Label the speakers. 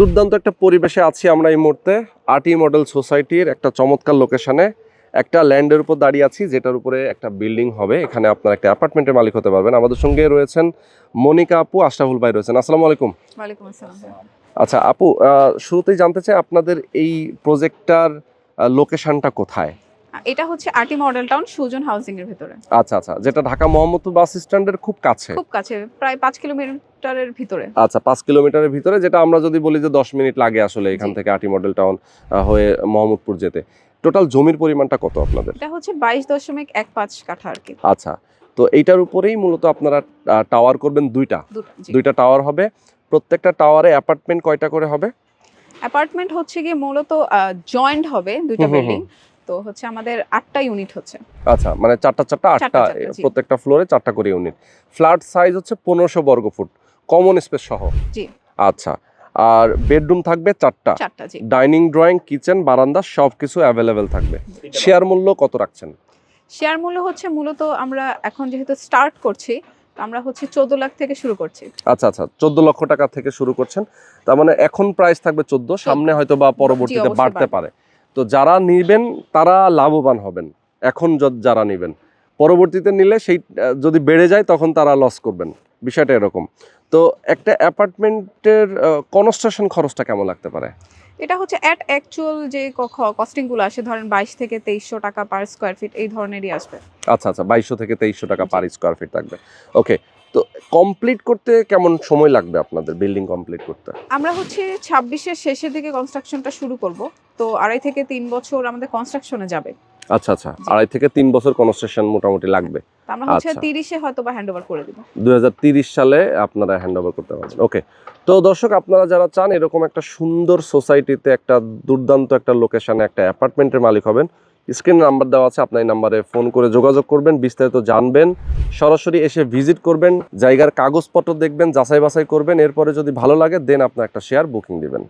Speaker 1: দুর্দান্ত একটা পরিবেশে আছি আমরা এই মুহূর্তে। আটি মডেল সোসাইটির একটা চমৎকার লোকেশনে একটা ল্যান্ডের উপর দাঁড়িয়ে আছি যেটার উপরে একটা বিল্ডিং হবে। এখানে আপনার একটা অ্যাপার্টমেন্টের মালিক হতে পারবেন। আমাদের সঙ্গে রয়েছেন মনিকা আপু আশরাফুল ভাই রয়েছেন। আসসালামু আলাইকুম। আচ্ছা আপু শুরুতেই জানতে চাই আপনাদের এই প্রজেক্টটার লোকেশনটা কোথায়?
Speaker 2: এটা হচ্ছে RT model town Sujon housing এর ভিতরে।
Speaker 1: আচ্ছা আচ্ছা যেটা ঢাকা মোহাম্মদপুর বাস স্ট্যান্ডের খুব কাছে।
Speaker 2: খুব কাছে প্রায় পাঁচ কিলোমিটারের ভিতরে।
Speaker 1: আচ্ছা পাঁচ কিলোমিটারের ভিতরে যেটা আমরা যদি বলি যে দশ মিনিট লাগে আসলে এখান থেকে আটি মডেল টাউন হয়ে মোহাম্মদপুর যেতে। টোটাল জমির পরিমাণটা কত আপনাদের?
Speaker 2: এটা হচ্ছে বাইশ দশমিক এক পাঁচ কাঠা আর কি।
Speaker 1: আচ্ছা তো এইটার উপরেই মূলত আপনারা টাওয়ার করবেন দুইটা। দুইটা টাওয়ার হবে। প্রত্যেকটা টাওয়ারে অ্যাপার্টমেন্ট কয়টা করে হবে?
Speaker 2: অ্যাপার্টমেন্ট হচ্ছে গিয়ে মূলত জয়েন্ট হবে দুইটা বিল্ডিং। তো হচ্ছে আমাদের আটটা ইউনিট হচ্ছে।
Speaker 1: আচ্ছা মানে চারটা চারটা আটটা প্রত্যেকটা ফ্লোরে চারটা করে ইউনিট ফ্ল্যাট সাইজ হচ্ছে পনেরোশো বর্গ ফুট কমন স্পেস সহ।
Speaker 2: জি।
Speaker 1: আচ্ছা আর বেডরুম থাকবে চারটা। ডাইনিং ড্রয়িং কিচেন বারান্দা সব কিছু অ্যাভেলেবেল থাকবে। শেয়ার মূল্য কত রাখছেন?
Speaker 2: শেয়ার মূল্য হচ্ছে মূলত আমরা এখন যেহেতু স্টার্ট করছি আমরা হচ্ছে চোদ্দ লাখ থেকে শুরু করছি।
Speaker 1: আচ্ছা আচ্ছা চোদ্দ লক্ষ টাকা থেকে শুরু করছেন। তার মানে এখন প্রাইস থাকবে চোদ্দ সামনে হয়তো বা পরবর্তীতে বাড়তে পারে। তো যারা নিবেন তারা লাভবান হবেন। এখন যারা নিবেন। পরবর্তীতে নিলে সেই যদি বেড়ে যায় তখন তারা লস করবেন। বিষয়টা এরকম। তো একটা অ্যাপার্টমেন্টের কনস্ট্রাকশন খরচটা কেমন লাগতে পারে?
Speaker 2: এটা হচ্ছে অ্যাট অ্যাকচুয়াল যে কস্টিংগুলো আসে ধরেন বাইশ থেকে তেইশশো টাকা পার স্কোয়ার ফিট এই ধরনেরই আসবে।
Speaker 1: আচ্ছা আচ্ছা বাইশশো থেকে তেইশশো টাকা পার স্কোয়ার ফিট থাকবে। ওকে তো কমপ্লিট করতে কেমন সময় লাগবে আপনাদের বিল্ডিং কমপ্লিট করতে?
Speaker 2: আমরা হচ্ছে ছাব্বিশের শেষের দিকে কনস্ট্রাকশনটা শুরু করব। তো আড়াই থেকে তিন বছর আমাদের কনস্ট্রাকশনে যাবে।
Speaker 1: আচ্ছা আচ্ছা। আড়াই থেকে তিন বছর কনস্ট্রাকশন মোটামুটি লাগবে।
Speaker 2: আমরা হচ্ছে
Speaker 1: আচ্ছা।
Speaker 2: তিরিশে হয়তো বা হ্যান্ড ওভার করে দিব।
Speaker 1: দুই সালে আপনারা হ্যান্ড ওভার করতে পারবেন। ওকে তো দর্শক আপনারা যারা চান এরকম একটা সুন্দর সোসাইটিতে একটা দুর্দান্ত একটা লোকেশনে একটা অ্যাপার্টমেন্টের মালিক হবেন স্ক্রিনে নাম্বার দেওয়া আছে, আপনার এই নাম্বারে ফোন করে যোগাযোগ করবেন, বিস্তারিত জানবেন। সরাসরি এসে ভিজিট করবেন, জায়গার কাগজপত্র দেখবেন, যাচাই বাছাই করবেন, এরপরে যদি ভালো লাগে, দেন আপনার একটা শেয়ার বুকিং দিবেন।